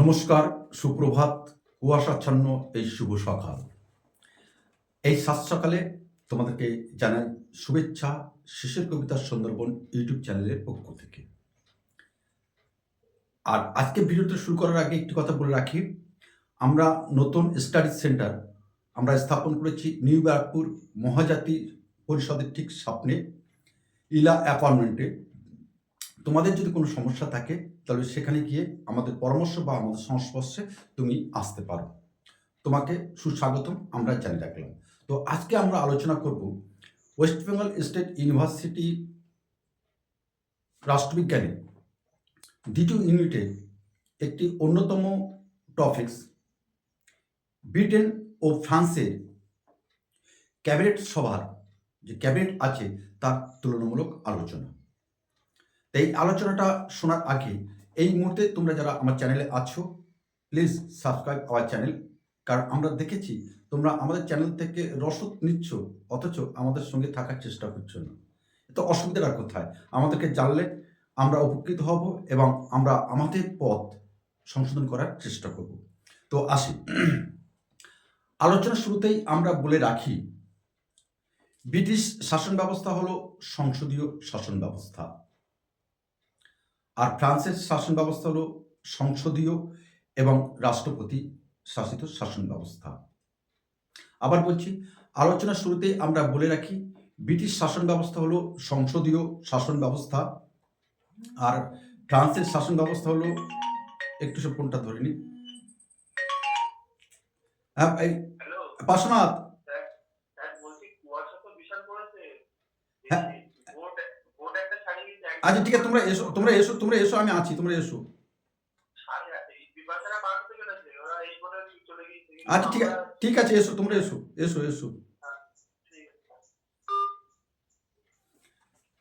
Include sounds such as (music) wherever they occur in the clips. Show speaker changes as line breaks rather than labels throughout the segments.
নমস্কার, সুপ্রভাত, কুয়াশাচ্ছন্ন এই শুভ সকাল। এই সাত সকালে তোমাদেরকে জানাই শুভেচ্ছা শিশির কবিতার সুন্দরবন ইউটিউব চ্যানেলের পক্ষ থেকে। আর আজকে ভিডিওটা শুরু করার আগে একটি কথা বলে রাখি, আমরা নতুন স্টাডি সেন্টার আমরা স্থাপন করেছি নিউ ব্যারাকপুর মহাজাতি পরিষদের ঠিক সামনে ইলা অ্যাপার্টমেন্টে। তোমাদের যদি কোনো সমস্যা থাকে তাহলে সেখানে গিয়ে আমাদের পরামর্শ বা আমাদের সংস্পর্শে তুমি আসতে পারো। তোমাকে সুস্বাগতম আমরা জানিয়ে রাখলাম। তো আজকে আমরা আলোচনা করব ওয়েস্ট বেঙ্গল স্টেট ইউনিভার্সিটি রাষ্ট্রবিজ্ঞানে দ্বিতীয় ইউনিটে একটি অন্যতম টপিক্স ব্রিটেন ও ফ্রান্সের ক্যাবিনেট সভার যে ক্যাবিনেট আছে তার তুলনামূলক আলোচনা। এই আলোচনাটা শোনার আগে এই মুহূর্তে তোমরা যারা আমার চ্যানেলে আছো প্লিজ সাবস্ক্রাইব আওয়ার চ্যানেল কারণ আমরা দেখেছি তোমরা আমাদের চ্যানেল থেকে রসদ নিচ্ছ, অথচ আমাদের সঙ্গে থাকার চেষ্টা করছ না। তো অসুবিধাটা কোথায়? আমাদেরকে জানলে আমরা উপকৃত হব এবং আমরা আমাদের পথ সংশোধন করার চেষ্টা করব। তো আসি। আলোচনা শুরুতেই আমরা বলে রাখি, ব্রিটিশ শাসন ব্যবস্থা হলো সংসদীয় শাসন ব্যবস্থা। আর ফ্রান্সের শাসন ব্যবস্থা হলো সংসদীয় এবং রাষ্ট্রপতি শাসিত শাসন ব্যবস্থা আবার বলছি আলোচনার শুরুতে আমরা বলে রাখি ব্রিটিশ শাসন ব্যবস্থা হলো সংসদীয় শাসন ব্যবস্থা আর ফ্রান্সের শাসন ব্যবস্থা হলো একটু সব ফোনটা ধরে নি হ্যাঁ পার্শ্বনাথ
স্যার বলছি কুয়াশা তো বিশাল পড়েছে
হ্যাঁ।
ভোট ভোট একটা ছাড়িয়ে গেছে একদম
আচ্ছা ঠিক আছে, তোমরা এসো তোমরা এসো তোমরা এসো, আমি আছি, তোমরা এসো। আচ্ছা ঠিক আছে ঠিক আছে, এসো, তোমরা এসো এসো এসো।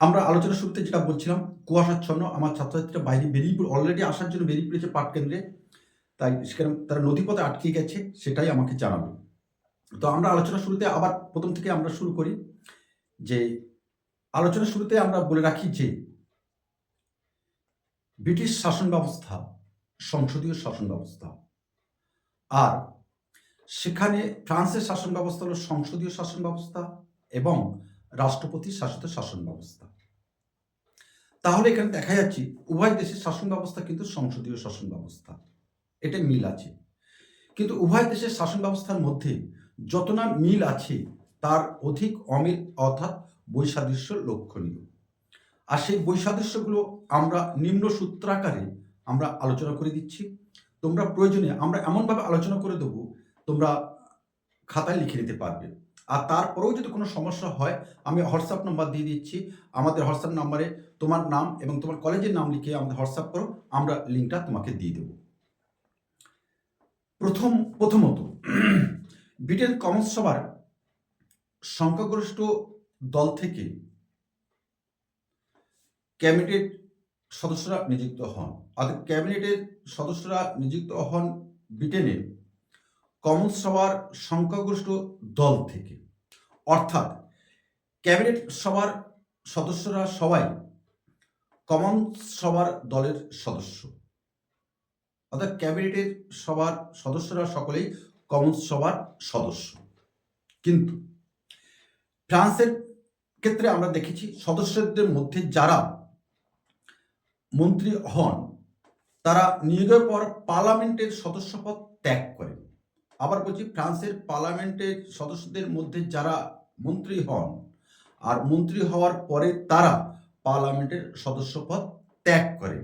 আমরা আলোচনা শুরুতে যেটা বলছিলাম, কুয়াশাচ্ছন্ন, আমার ছাত্রছাত্রীরা বাইরে বেরিয়ে পড়ে অলরেডি আসার জন্য বেরিয়ে পড়েছে পাঠ কেন্দ্রে। তাই সেখানে তারা নথিপথে আটকে গেছে, সেটাই আমাকে জানাবে তো আমরা আলোচনা শুরুতে আবার প্রথম থেকে আমরা শুরু করি, যে আলোচনা শুরুতে আমরা বলে রাখি যে ব্রিটিশ শাসন ব্যবস্থা সংসদীয় শাসন ব্যবস্থা আর সেখানে ফ্রান্সের শাসন ব্যবস্থা হলো সংসদীয় শাসন ব্যবস্থা এবং রাষ্ট্রপতি শাসিত শাসন ব্যবস্থা তাহলে এখানে দেখা যাচ্ছে, উভয় দেশের শাসন ব্যবস্থা কিন্তু সংসদীয় শাসন ব্যবস্থা এটা মিল আছে। কিন্তু উভয় দেশের শাসন ব্যবস্থার মধ্যে যত না মিল আছে, তার অধিক অমিল অর্থাৎ বৈসাদৃশ্য লক্ষণীয়। আর সেই বৈসাদৃশ্যগুলো আমরা নিম্ন সূত্রাকারে আমরা আলোচনা করে দিচ্ছি। তোমরা প্রয়োজনে আমরা এমনভাবে আলোচনা করে দেবো, তোমরা খাতায় লিখে নিতে পারবে। আর তারপরেও যদি কোনো সমস্যা হয়, আমি হোয়াটসঅ্যাপ নাম্বার দিয়ে দিচ্ছি। আমাদের হোয়াটসঅ্যাপ নাম্বারে তোমার নাম এবং তোমার কলেজের নাম লিখে আমাদের হোয়াটসঅ্যাপ করো, আমরা লিঙ্কটা তোমাকে দিয়ে দেব। প্রথম, প্রথমত, (clears throat) ব্রিটেন কমন্স সভার সংখ্যাগরিষ্ঠ দল থেকে ক্যাবিনেট সদস্যরা নিযুক্ত হন। অর্থাৎ ক্যাবিনেটের সদস্যরা নিযুক্ত হন ব্রিটেনের কমন্স সভার সংখ্যাগরিষ্ঠ দল থেকে। অর্থাৎ ক্যাবিনেট সভার সদস্যরা সবাই কমন্স সভার দলের সদস্য। অর্থাৎ ক্যাবিনেটের সভার সদস্যরা সকলেই কমন্স সভার সদস্য। কিন্তু ফ্রান্সের ক্ষেত্রে আমরা দেখেছি সদস্যদের মধ্যে যারা মন্ত্রী হন, তারা নিয়োগের পর পার্লামেন্টের সদস্যপদ ত্যাগ করেন। আবার বলছি, ফ্রান্সের পার্লামেন্টের সদস্যদের মধ্যে যারা মন্ত্রী হন, আর মন্ত্রী হওয়ার পরে তারা পার্লামেন্টের সদস্যপদ ত্যাগ করে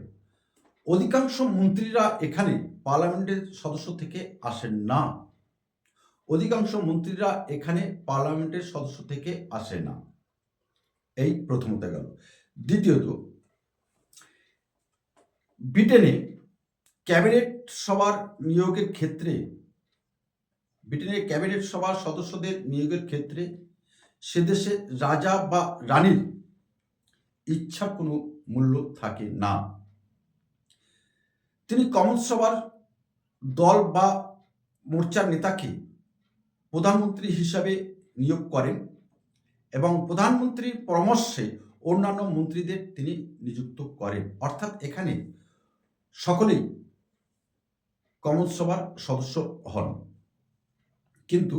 অধিকাংশ মন্ত্রীরা এখানে পার্লামেন্টের সদস্য থেকে আসেন না। অধিকাংশ মন্ত্রীরা এখানে পার্লামেন্টের সদস্য থেকে আসে না। এই প্রথমত গেল। দ্বিতীয়ত ব্রিটেনে ক্যাবিনেট সভার নিয়োগের ক্ষেত্রে ব্রিটেনের ক্যাবিনেট সভার সদস্যদের নিয়োগের ক্ষেত্রে সে দেশে রাজা বা রানীর ইচ্ছার কোনো মূল্য থাকে না। তিনি কমন্স সভার দল বা মোর্চার নেতাকে প্রধানমন্ত্রী হিসাবে নিয়োগ করেন এবং প্রধানমন্ত্রীর পরামর্শে অন্যান্য মন্ত্রীদের তিনি নিযুক্ত করেন। অর্থাৎ এখানে সকলেই কমন্স সভার সদস্য হন। কিন্তু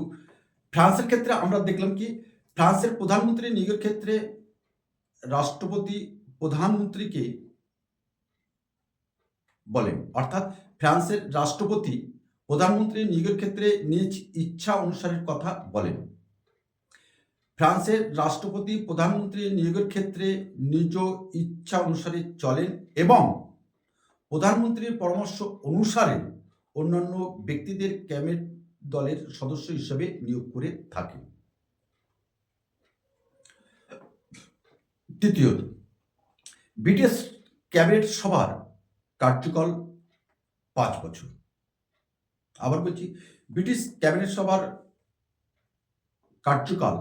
ফ্রান্সের ক্ষেত্রে আমরা দেখলাম কি, ফ্রান্সের প্রধানমন্ত্রী নিয়োগের ক্ষেত্রে রাষ্ট্রপতি প্রধানমন্ত্রীকে বলেন, অর্থাৎ ফ্রান্সের রাষ্ট্রপতি প্রধানমন্ত্রী নিয়োগের ক্ষেত্রে নিজ ইচ্ছা অনুসারের কথা বলেন। ফ্রান্সের রাষ্ট্রপতি প্রধানমন্ত্রী নিয়োগের ক্ষেত্রে নিজ ইচ্ছা অনুসারে চলেন এবং প্রধানমন্ত্রীর পরামর্শ অনুসারে অন্যান্য ব্যক্তিদের ক্যাবিনেট দলের সদস্য হিসেবে নিয়োগ করে থাকে। তৃতীয়ত ব্রিটিশ ক্যাবিনেট সভার কার্যকাল পাঁচ বছর। আবার বলছি, ব্রিটিশ ক্যাবিনেট সভার কার্যকাল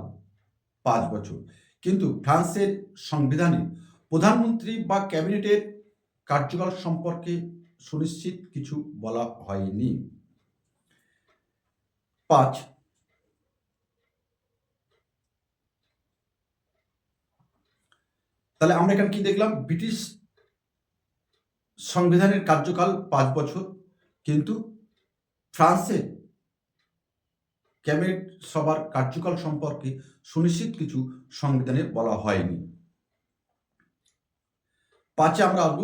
পাঁচ বছর। কিন্তু ফ্রান্সের সংবিধানে প্রধানমন্ত্রী বা ক্যাবিনেটের কার্যকাল সম্পর্কে সুনিশ্চিত কিছু বলা হয়নি। পাঁচ, তাহলে আমরা এখানে কি দেখলাম? ব্রিটিশ সংবিধানের কার্যকাল পাঁচ বছর, কিন্তু ফ্রান্সের ক্যাবিনেট সভার কার্যকাল সম্পর্কে সুনিশ্চিত কিছু সংবিধানে বলা হয়নি। পাঁচে আমরা আসব।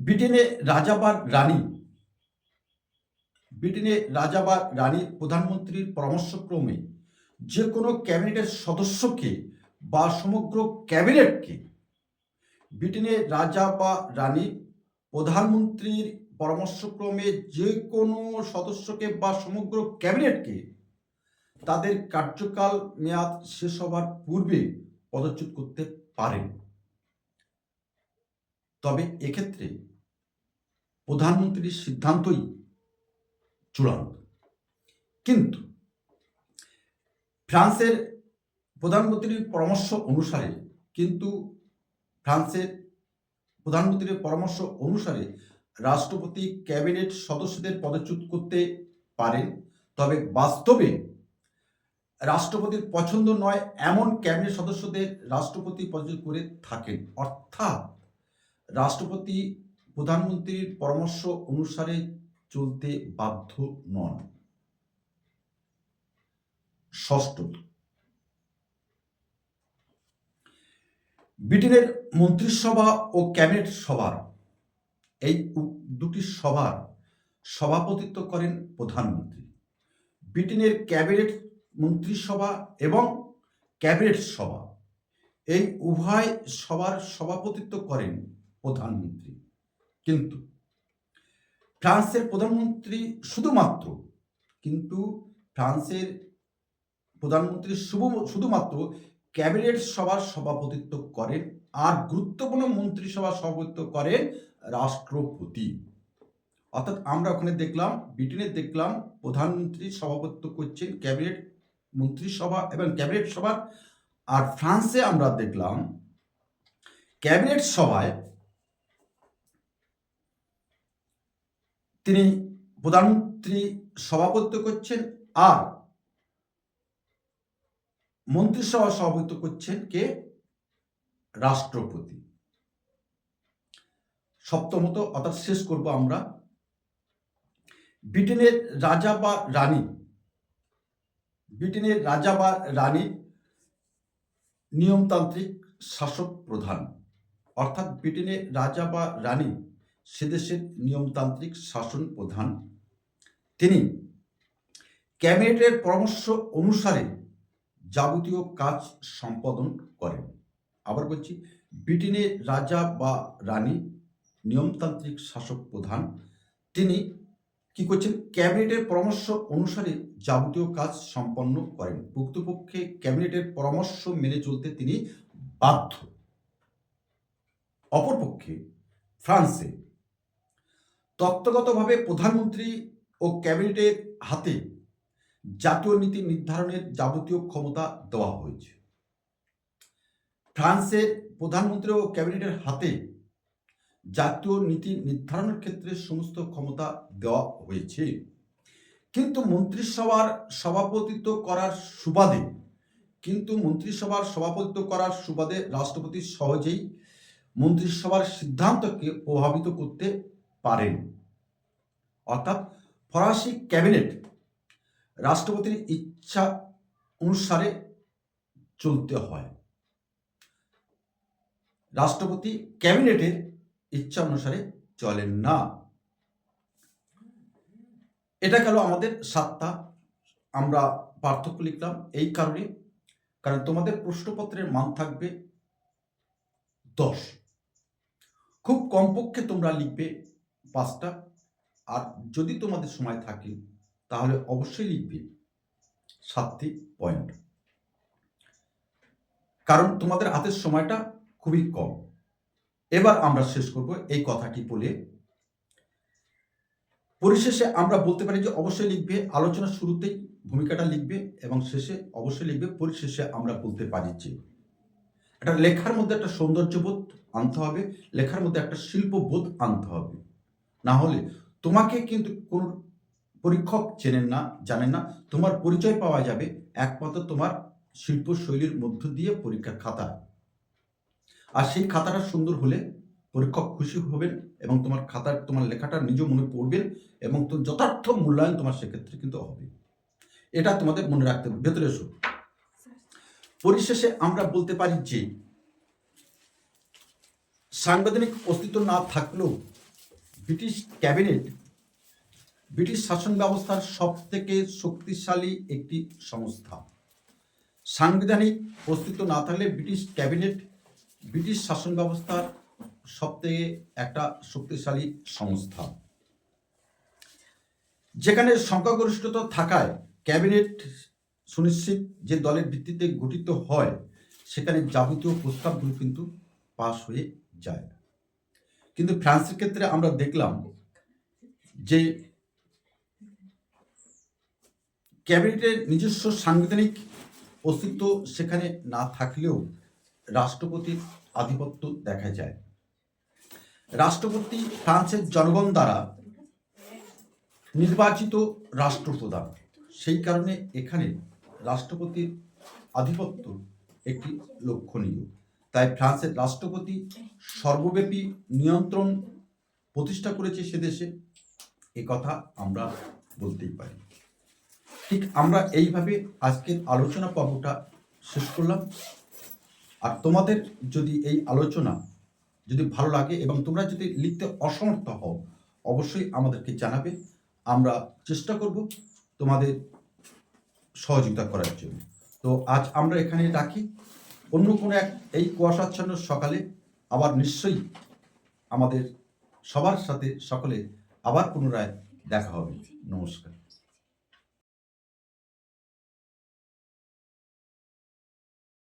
ব্রিটেনে রাজা বা রানী। ব্রিটেনে রাজা বা রানী প্রধানমন্ত্রীর পরামর্শক্রমে যে কোনো ক্যাবিনেটের সদস্যকে বা সমগ্র ক্যাবিনেটকে ব্রিটেনে রাজা বা রানী প্রধানমন্ত্রীর পরামর্শক্রমে যে কোনো সদস্যকে বা সমগ্র ক্যাবিনেটকে তাদের কার্যকাল মেয়াদ শেষ হবার পূর্বে পদচ্যুত করতে পারেন। তবে এক্ষেত্রে প্রধানমন্ত্রীর সিদ্ধান্তই চূড়ান্ত। কিন্তু ফ্রান্সের প্রধানমন্ত্রীর পরামর্শ অনুসারে, কিন্তু ফ্রান্সের প্রধানমন্ত্রীর পরামর্শ অনুসারে রাষ্ট্রপতি ক্যাবিনেট সদস্যদের পদচ্যুত করতে পারেন। তবে বাস্তবে রাষ্ট্রপতির পছন্দ নয় এমন ক্যাবিনেট সদস্যদের রাষ্ট্রপতি পদচ্যুত করে থাকেন। অর্থাৎ রাষ্ট্রপতি প্রধানমন্ত্রীর পরামর্শ অনুসারে চলতে বাধ্য নন। ষষ্ঠ। ব্রিটেনের মন্ত্রিসভা ও ক্যাবিনেট সভার, এই দুটি সভার সভাপতিত্ব করেন প্রধানমন্ত্রী। ব্রিটেনের ক্যাবিনেট মন্ত্রিসভা এবং ক্যাবিনেট সভা, এই উভয় সভার সভাপতিত্ব করেন প্রধানমন্ত্রী। কিন্তু ফ্রান্সের প্রধানমন্ত্রী শুধুমাত্র, কিন্তু ফ্রান্সের প্রধানমন্ত্রী শুধু- শুধুমাত্র ক্যাবিনেট সভার সভাপতিত্ব করেন আর গুরুত্বপূর্ণ মন্ত্রিসভা সভাপতিত্ব করেন রাষ্ট্রপতি। অর্থাৎ আমরা ওখানে দেখলাম, ব্রিটেনে দেখলাম প্রধানমন্ত্রী সভাপতিত্ব করছেন ক্যাবিনেট মন্ত্রিসভা এবং ক্যাবিনেট সভা। আর ফ্রান্সে আমরা দেখলাম, ক্যাবিনেট সভায় তিনি প্রধানমন্ত্রী সভাপতিত্ব করছেন আর মন্ত্রিসভা সভাপতিত্ব করছেন কে? রাষ্ট্রপতি। সপ্তমত অর্থাৎ শেষ করব আমরা। ব্রিটেনের রাজা বা রানী, ব্রিটেনের রাজা বা রানী নিয়মতান্ত্রিক শাসক প্রধান, অর্থাৎ ব্রিটেনের রাজা বা রানী সে দেশের নিয়মতান্ত্রিক শাসন প্রধান। তিনি ক্যাবিনেটের পরামর্শ অনুসারে যাবতীয় কাজ সম্পাদন করেন। আবার বলছি, ব্রিটেনের রাজা বা রানী, নিয়মতান্ত্রিক শাসক প্রধান, তিনি কি করছেন? ক্যাবিনেটের পরামর্শ অনুসারে যাবতীয় কাজ সম্পন্ন করেন। প্রকৃতপক্ষে ক্যাবিনেটের পরামর্শ মেনে চলতে তিনি বাধ্য। অপরপক্ষে ফ্রান্সে তত্ত্বগতভাবে প্রধানমন্ত্রী ও ক্যাবিনেটের হাতে জাতীয় নীতি নির্ধারণের যাবতীয় ক্ষমতা দেওয়া হয়েছে। ফ্রান্সের প্রধানমন্ত্রী ও ক্যাবিনেটের হাতে জাতীয় নীতি নির্ধারণের ক্ষেত্রে সমস্ত ক্ষমতা দেওয়া হয়েছে। কিন্তু মন্ত্রিসভার সভাপতিত্ব করার সুবাদে, কিন্তু মন্ত্রিসভার সভাপতিত্ব করার সুবাদে রাষ্ট্রপতি সহজেই মন্ত্রিসভার সিদ্ধান্তকে প্রভাবিত করতে পারেন। অর্থাৎ ফরাসি ক্যাবিনেট রাষ্ট্রপতির ইচ্ছা অনুসারে চলতে হয়। রাষ্ট্রপতি ক্যাবিনেটের ইচ্ছা অনুসারে চলেন না। এটা গেল আমাদের সাতটা। আমরা পার্থক্য লিখলাম এই কারণে। কারণ তোমাদের প্রশ্নপত্রের মান থাকবে দশ। খুব কমপক্ষে তোমরা লিখবে পাঁচটা। আর যদি তোমাদের সময় থাকে, তাহলে অবশ্যই লিখবে সাতটি পয়েন্ট। কারণ তোমাদের হাতের সময়টা খুবই কম। এবার আমরা শেষ করব এই কথাটি বলে। পরিশেষে আমরা বলতে পারি যে অবশ্যই লিখবে আলোচনার শুরুতেই ভূমিকাটা লিখবে এবং শেষে অবশ্যই লিখবে, পরিশেষে আমরা বলতে পারি যে একটা লেখার মধ্যে একটা সৌন্দর্যবোধ আনতে হবে, লেখার মধ্যে একটা শিল্পবোধ আনতে হবে। না হলে তোমাকে কিন্তু কোন পরীক্ষক চেনেন না, জানেন না। তোমার পরিচয় পাওয়া যাবে একমাত্র তোমার শিল্প শৈলীর মধ্য দিয়ে পরীক্ষার খাতা। আর সেই খাতাটা সুন্দর হলে পরীক্ষক খুশি হবেন এবং তোমার খাতার, তোমার লেখাটা নিজ মনে পড়বেন এবং তো যথার্থ মূল্যায়ন তোমার সেক্ষেত্রে কিন্তু হবে। এটা তোমাদের মনে রাখতে হবে। ভেতরে এসো। পরিশেষে আমরা বলতে পারি যে, সাংবিধানিক অস্তিত্ব না থাকলেও ব্রিটিশ ক্যাবিনেট ব্রিটিশ শাসন ব্যবস্থার সব থেকে শক্তিশালী একটি সংস্থা। সাংবিধানিক অস্তিত্ব না থাকলে ব্রিটিশ ক্যাবিনেট ব্রিটিশ শাসন ব্যবস্থার সব থেকে একটা শক্তিশালী সংস্থা। যেখানে সংখ্যাগরিষ্ঠতা থাকায় ক্যাবিনেট সুনিশ্চিত যে দলের ভিত্তিতে গঠিত হয়, সেখানে যাবতীয় প্রস্তাবগুলো কিন্তু পাশ হয়ে যায়। কিন্তু ফ্রান্সের ক্ষেত্রে আমরা দেখলাম যে ক্যাবিনেটের নিজস্ব সাংবিধানিক অস্তিত্ব সেখানে না থাকলেও রাষ্ট্রপতির আধিপত্য দেখা যায়। রাষ্ট্রপতি ফ্রান্সের জনগণ দ্বারা নির্বাচিত রাষ্ট্রপ্রধান। সেই কারণে এখানে রাষ্ট্রপতির আধিপত্য একটি লক্ষণীয়। তাই ফ্রান্সের রাষ্ট্রপতি সর্বব্যাপী নিয়ন্ত্রণ প্রতিষ্ঠা করেছে সে দেশে। এ কথা আমরা বলতেই পারি। ঠিক আমরা এইভাবে আজকের আলোচনা পর্বটা শেষ করলাম। আর তোমাদের যদি এই আলোচনা যদি ভালো লাগে এবং তোমরা যদি লিখতে অসমর্থ হও, অবশ্যই আমাদেরকে জানাবে। আমরা চেষ্টা করব তোমাদের সহযোগিতা করার জন্য। তো আজ আমরা এখানে রাখি। অন্য কোনো এক এই কুয়াশাচ্ছন্ন সকালে আবার নিশ্চয়ই আমাদের সবার সাথে সকলে আবার পুনরায় দেখা হবে। নমস্কার।